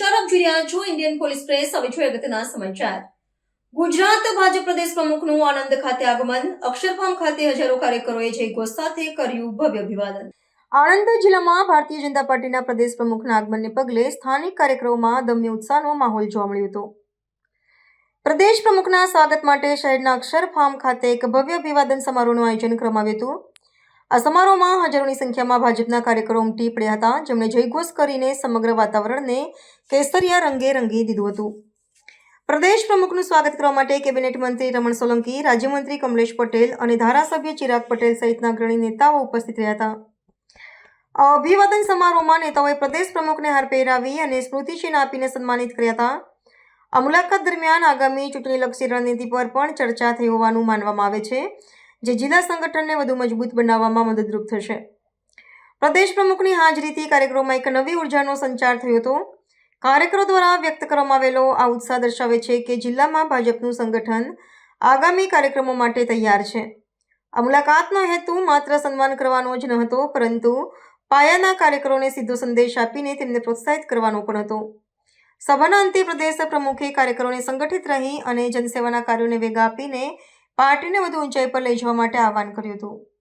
નમસ્કાર, આપ જોઈ ઇન્ડિયન પોલીસ પ્રેસ હવે છો અગત્યના સમાચાર. ગુજરાત ભાજપ પ્રદેશ પ્રમુખનું આણંદ ખાતે આગમન. અક્ષરધામ ખાતે હજારો કાર્યકરોએ જય ઘોષ સાથે કર્યું ભવ્ય અભિવાદન. આણંદ જિલ્લામાં ભારતીય જનતા પાર્ટીના પ્રદેશ પ્રમુખના આગમનને પગલે સ્થાનિક કાર્યક્રમોમાં દમ્ય ઉત્સાહનો માહોલ જોવા મળ્યો હતો. પ્રદેશ પ્રમુખના સ્વાગત માટે શહેરના અક્ષર ફાર્મ ખાતે એક ભવ્ય અભિવાદન સમારોહનું આયોજન કરવામાં આવ્યું હતું. આ સમારોહમાં હજારોની સંખ્યામાં ભાજપના કાર્યકરો ઉમટી પડ્યા હતા. જેમણે જયઘોષ કરીને સમગ્ર વાતાવરણને કેસરિયા રંગે રંગી દીધું હતું. પ્રદેશ પ્રમુખનું સ્વાગત કરવા માટે કેબિનેટ મંત્રી રમણ સોલંકી, રાજ્યમંત્રી કમલેશ પટેલ અને ધારાસભ્ય ચિરાગ પટેલ સહિતના અગ્રણી નેતાઓ ઉપસ્થિત રહ્યા હતા. અભિવાદન સમારોહમાં નેતાઓએ પ્રદેશ પ્રમુખને હાર પહેરાવી અને સ્મૃતિચિહ્ન આપીને સન્માનિત કર્યા હતા. આ મુલાકાત દરમિયાન આગામી ચૂંટણીલક્ષી રણનીતિ પર પણ ચર્ચા થઈ હોવાનું માનવામાં આવે છે. જે જિલ્લા સંગઠનને વધુ મજબૂત બનાવવામાં મદદરૂપ થશે. પ્રદેશ પ્રમુખની હાજરીથી કાર્યક્રમમાં એક નવી ઉર્જાનો સંચાર થયો હતો. કાર્યકરો દ્વારા વ્યક્ત કરવામાં આવેલો આ ઉત્સાહ દર્શાવે છે કે જિલ્લામાં ભાજપનું સંગઠન આગામી કાર્યક્રમો માટે તૈયાર છે. આ મુલાકાતનો હેતુ માત્ર સન્માન કરવાનો જ ન હતો, પરંતુ પાયાના કાર્યકરોને સીધો સંદેશ આપીને તેમને પ્રોત્સાહિત કરવાનો પણ હતો. સભાના અંતે પ્રદેશ પ્રમુખે કાર્યકરોને સંગઠિત રહી અને જનસેવાના કાર્યોને વેગ આપીને પાર્ટીને વધુ ઊંચાઈ પર લઈ જવા માટે આહવાન કર્યું હતું.